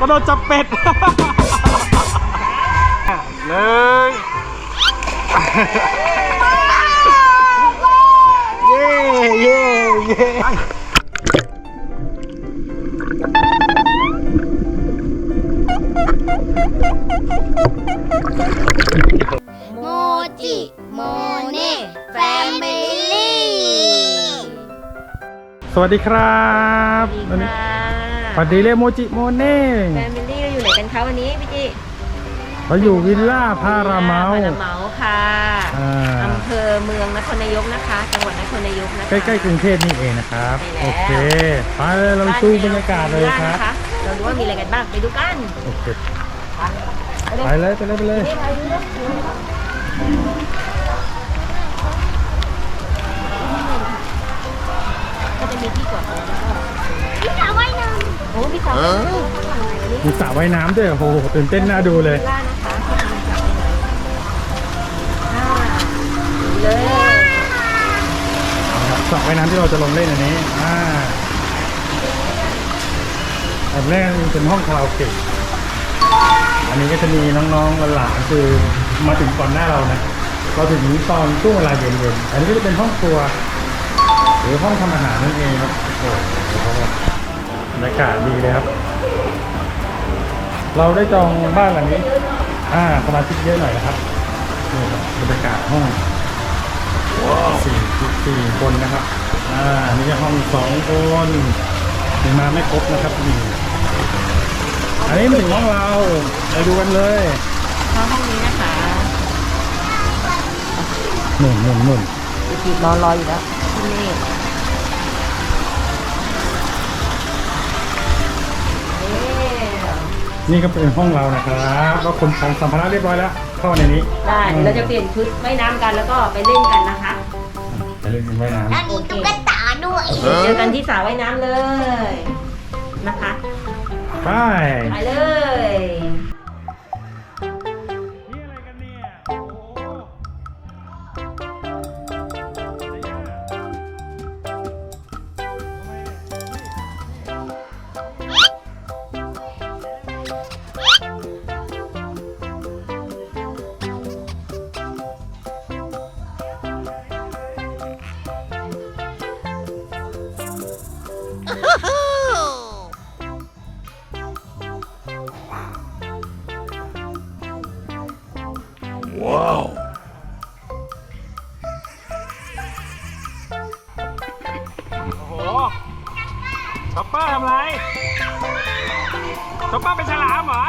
กระโดดจับเป็ดหนึ่งเย้เย้เย้โมจิโมเน่แฟมิลี่ สวัสดีครับ สวัวันสดีนี้ค่ะ สวัสดีเรโมจิโมเน่แฟมิลี่เราอยู่ไหนกันคะวันนี้พี่จิเราอยู่วิลล่าพาราเมาพาราเมาค่ะอ่าอำเภอเมืองนครนายกนะคะ จังหวัดนครนายกนะคะ ใกล้ๆกรุงเทพนี่เองนะครับใช่แล้วโอเคไปเลยเราไปดูบรรยากาศเลยครับานนะะเราดูว่ามีอะไรกันบ้างไปดูกัน โอเค ไปไปเลยไปเลยไปเลยนี่ไปดูนะก็จะมีที่จอดรถ โอ้พี่สาวข้างหลังเลยนี่มีสระว่ายน้ำด้วยโอ้โหตื่นเต้นน่าดูเลย ล่านะคะที่ทำจากไหนอ่าเลย นะครับสระว่ายน้ำที่เราจะลงเล่นอันนี้ อ่าอันแรกเป็นห้องคาราโอเกะ อันนี้ก็จะมีน้องๆหลานๆคือมาถึงก่อนหน้าเรานะ เราถึงตอนช่วงเวลาเย็นๆ อันนี้ก็จะเป็นห้องครัว หรือห้องทำอาหารนั่นเองครับโอ้โห บรรยากาศดีเลยครับ เราได้จองบ้านหลังนี้ อ่าสมาชิกเยอะหน่อยนะครับนี่ครับบรรยากาศห้องสี่สี่คนนะครับ อ่า นี่ห้องสองคนยังมาไม่ครบนะครับนี่อันนี้มาถึงห้องเราไปดูกันเลยเข้าห้องนี้นะคะหนุ่นหนุ่นหนุ่นพี่จีรอรออยู่แล้ว นี่ก็เป็นห้องเรานะครับก็ขนของสัมภาระเรียบร้อยแล้ว เข้าในนี้ได้เดี๋ยวเราจะเปลี่ยนชุดว่ายน้ำกันแล้วก็ไปเล่นกันนะคะไปเล่นกันว่ายน้ำแล้วมีตุ๊กตาด้วย เจอกันที่สระว่ายน้ำเลยนะคะำไป ไปเลย โอ้โหช็อปเปอร์ทำไรช็อปเปอร์เป็นฉลามเหรอ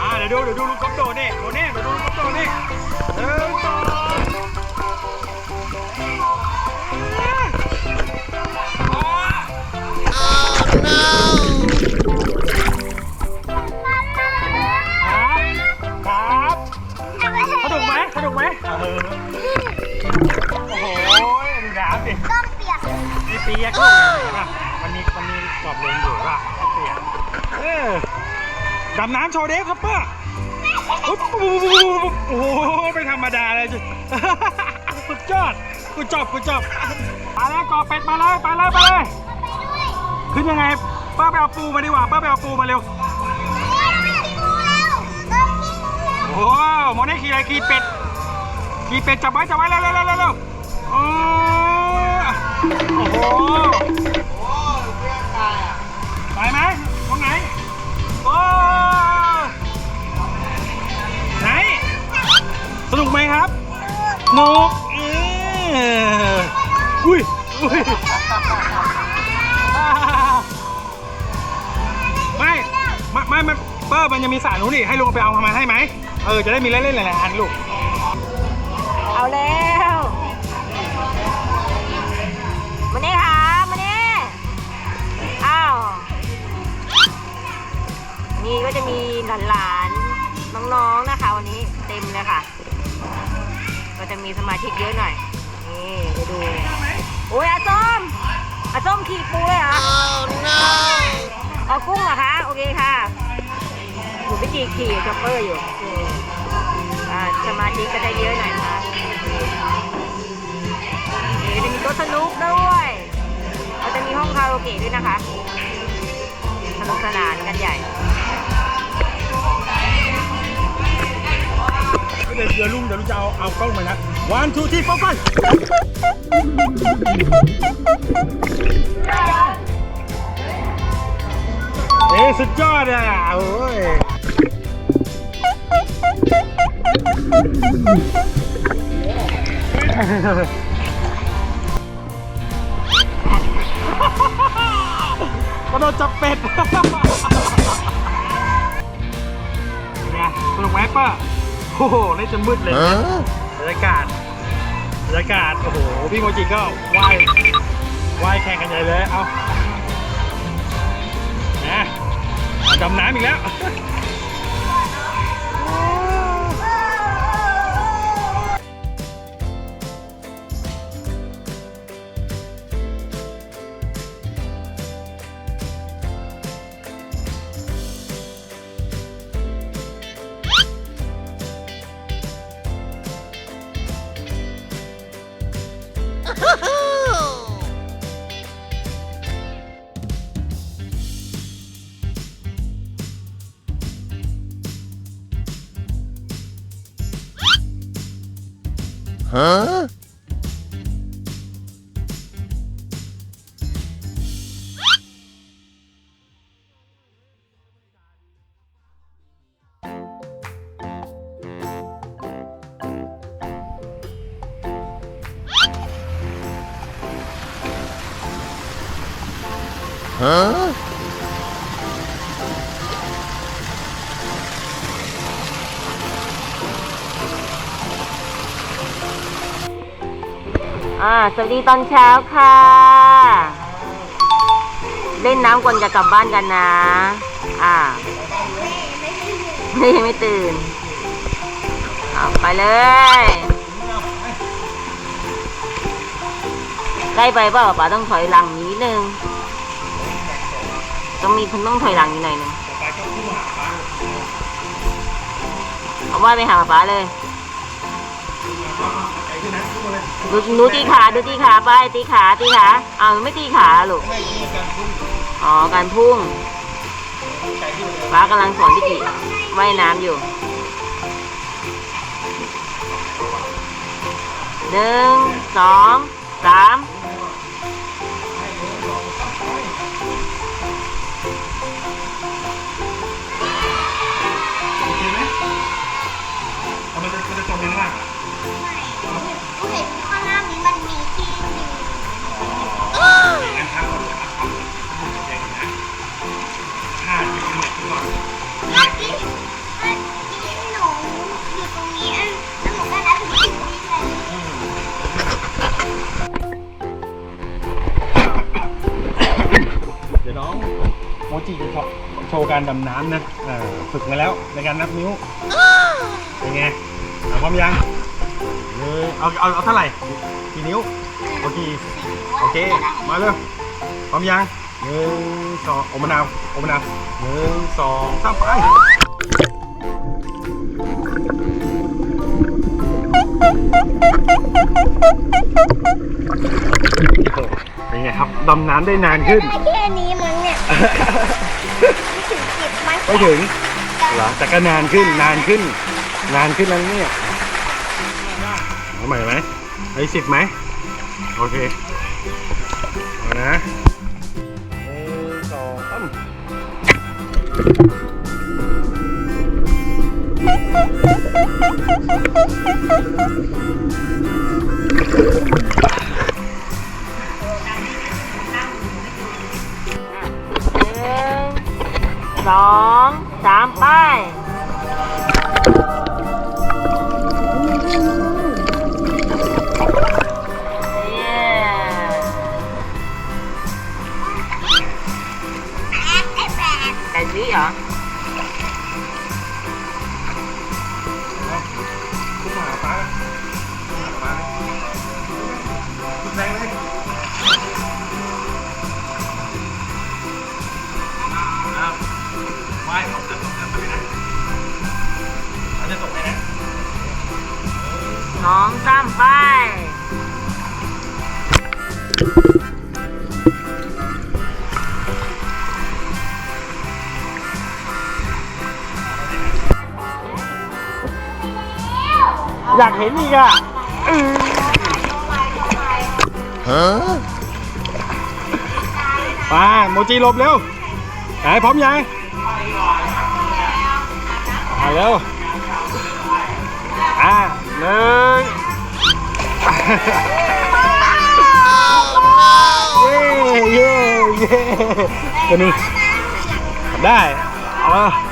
อ่าเดี๋ยวดูเดี๋ยวดูลูกกบโดดนี่โดดนี่เดี๋ย ดำน้ำโชว์เดฟครับป้าโอ้โหไม่ธรรมดาเลยจุดสุดยอดกูจบกูจบมาแล้วกอเป็ดมาเลยไปเลยไปเลยขึ้นยังไงป้าไปเอาปูมาดีกว่าป้าไปเอาปูมาเร็วโอ้โหมเน่ขี่อะไรขี่เป็ดขี่เป็ดจับไว้จับไว้เร็วเร็วเร็วเร็วโอ้โห นุกไหมครับสนุกเอออุ้ยอุ้ยไม่ไม่ไม่ไม่เปิ้ลมันยังมีสารนู้นอีกให้ลุงไปเอามาให้ไหมเออจะได้มีเล่นๆหลายๆอันลูกเอาแล้วมาเนี่ยค่ะมาเนี่ยอ้าวนี่ก็จะมีหลานๆน้องๆนะคะ วันนี้เต็มเลยค่ะ จะมีสมาชิกเยอะหน่อย นี่ไปดู โอ้ยอาส้มอาส้มขี่ปูเลยเหรอเอากุ้งเหรอคะ โอเคค่ะหนูไปจีขี่ช็อปเปอร์อยู่อืมอ่าสมาธิก็ได้เยอะหน่อยนะคะนี่ก็จะมีโต๊ะสนุกด้วยเกะด้วยนะคะ สนุกสนานกันใหญ่ เดี๋ยวลุงเดี๋ยวลุงจะเอาเอากล้องมานะ one two three four five เอ้ยสุดยอดอะโอ้ยกระโดดจับเป็ดเนไงสนุกไหมเป้า โอ้โหเล่นจนมืดเลยบรรยากาศบรรยากาศโอ้โหพี่โมจิก็ว่ายว่ายแข่งกันใหญ่เลยเอานะดำน้ำอีกแล้ว Huh? อ่าสวัสดีตอนเช้าค่ะ เล่นน้ำก่อนจะกลับบ้านกันนะ อ่าไม่ยังไม่ตื่นเอาไปเลย ใกล้ไปเปล่าป๋าต้องถอยหลังนิดนึง ต้องมีคุณต้องถอยหลังนิดหน่อยหนึงเอาว่าไปหาป๋าเลย ดูหนูตีขาดูตีขาไปตีขาตีขาอ้าวไม่ตีขาลูกอ๋อการพุ่งป้ากำลังสอนพี่กิว่ายน้ำอยู่หนึ่งสองสาม การดำน้ำนะฝึกมาแล้วในการนับนิ้วเป็นไงเอาพร้อมยังเออเอาเอาเอาเท่าไหร่กี่นิ้วโอเคโอเคมาเลยพร้อมยังหนึ่งสองโอมนาวโอมนาวหนึ่งสองสามไปเป็นไงครับดำน้ำได้นานขึ้นแค่นี้มั้งเนี่ย ไม่ถึงเหรอแต่ก็นานขึ้นนานขึ้น นานขึ้นแล้วเนี่ยเอาใหม่ไหมไอ้สิบไหมโอเคเอานะหนึ่งสองสามห ดอปงตั้อบรันะอาตกไมไป ยากเห็นอีกอะเออมาโมจิหลบเร็วไหนพร้อมยังมาเร็วอะหนึ่งเย้เย้เย้ตัวนี้ได้เอา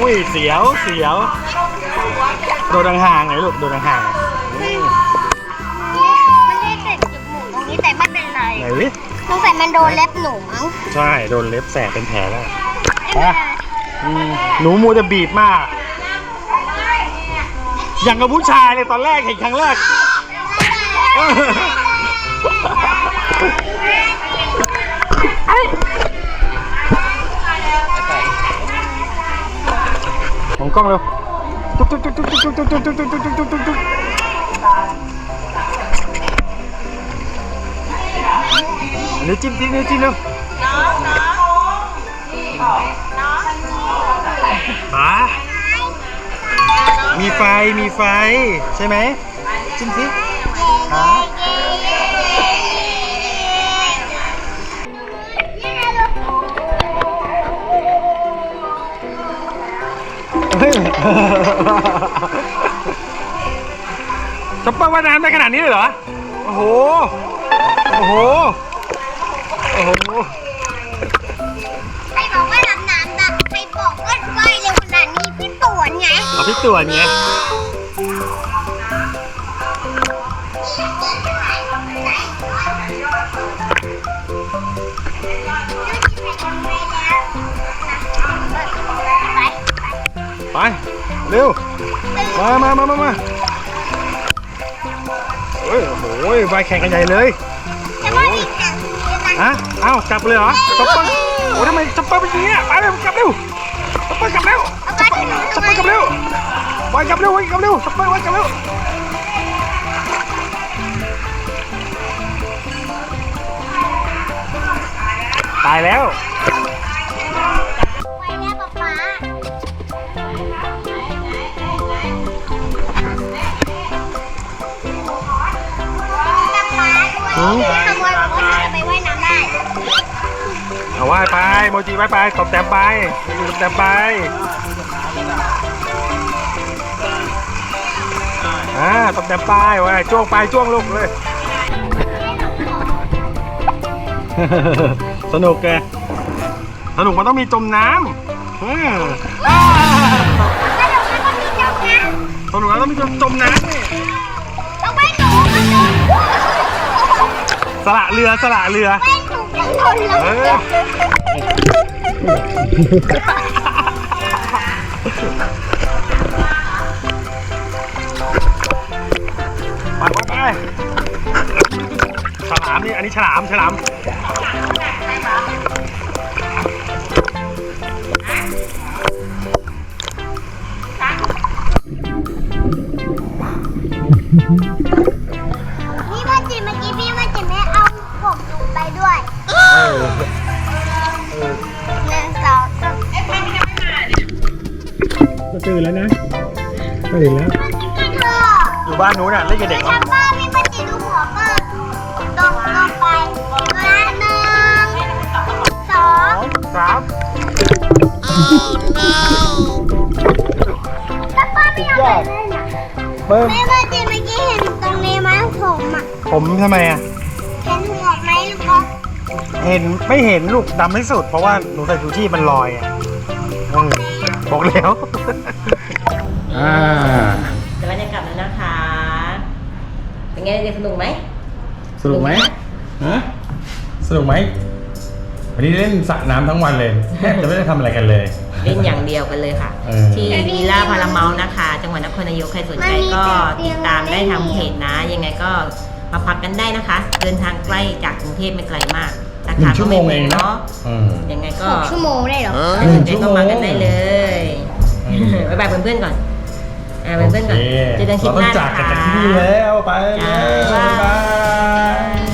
อุ้ยเสียวเสียว โดนห่างๆไงลูกโดนห่างๆนี่มันได้เศษจมูกตรงนี้แต่ไม่เป็นไรไหนวิสงสัยมันโดนเล็บหนูมั้งใช่โดนเล็บแสบเป็นแผลแล้วไม่เป็นไรอืมหนูมูจะบีบมาก อย่างกับผู้ชายเลยตอนแรกเห็นครั้งแรกม องกล้องเร็วตุ๊กตุ๊กตุ๊กตุ๊กตุ๊กตุ๊กตุ๊กตุ๊กตุ๊กตุ๊กตุ๊กตุ๊กตุ๊กนิ้วจิ้มจิ้มนิ้วจิ้มเร็วป๋ามีไฟมีไฟใช่ไหมจิ้มสิป๋า เฮ้ยจะเปิ้ลว่ายน้ำได้ขนาดนี้เลยเหรอ โอ้โห โอ้โห โอ้โห ใครบอกว่าดำน้ำแบบใครบอกว่าว่ายเร็วขนาดนี้พี่ตวนไงเอาพี่ตัวเนี้ย ไป เร็ว มามามามามาเฮ้ย โอ้โหไปแข่งกันใหญ่เลยแต่ว่าอีกหนังนี้นะฮะเอ้ากลับเลยเหรอช็อปเปอร์โอ้ทำไมช็อปเปอร์เป็นอย่างนี้อะไปเร็วกลับเร็วช็อปเปอร์กลับเร็วเอาไปที่หนูช็อปทำเปไมอร์กลับเร็วไว้กลับเร็วไว้กลับเร็วช็อปเปอร์ไว้กลับเร็วตายแล้ว ขโมยบอกว่าจะไปว่ายน้ำได้ เอาว่ายไปโมจิว่ายไปตบแต้มไปโมจิตบแต้มไปอ่าตบแต้มไปว่ายจ้วงไปจ้วงลูกเลย สนุกแกสนุกมันต้องมีจมน้ำอืมสนุกแล้วต้องมีจมจมน้ำนี่ต้อง สละเรือสละเรือ แม่หนูยังโดนเราเออไปไปไปฉลามนี่อันนี้ฉลามฉลาม ตื่นแล้วนะตื่นแล้วพี่เธออยู่บ้านนู้นน่ะเล่นกับเด็กทำป้าพี่ว่าจีดูหัวป้าลงลงไปและหนึ่งสองสามแล้วป้าไม่เอาไปเล่นอะเบิ้มแม่ว่าจีเมื่อกี้เห็นตรงนี้ไหมผมอะผมทำไมอะเห็นหัวไหมลูกบอลเห็นไม่เห็นลูกดำที่สุด เพราะว่าหนูใส่ชูชีพมันลอยอะเออ บอกแล้วอ่ากำลังจะกลับแล้วนะคะ เป็นไงเด็กสนุกไหมสนุกไหมฮะสนุกไหมวันนี้เล่นสระน้ำทั้งวันเลยแทบจะไม่ได้ทำอะไรกันเลย เล่นอย่างเดียวกันเลยค่ะ เออ ที่วีล่าพาราเมาส์นะคะ จังหวัดนครนายกใครสนใจก็ติดตามได้ทางเพจนะ ยังไงก็มาพักกันได้นะคะ เดินทางใกล้จากกรุงเทพไม่ไกลมากราหนึ่คางชั่ก็วโมไม่งแพเองงนะเนาะเออ ยังไงก็หกชั่วโมงได้เหรอใครสนใจก็มากันได้เลย บ๊ายบายเพื่อนๆก่อนอ่าเพื่อนๆก่อนโอเคเจอกันคลิปหน้าเราต้องจากนะกันคะจากที่นี่แล้วไปแล้วจ้าบ๊ายบายบ๊ายบาย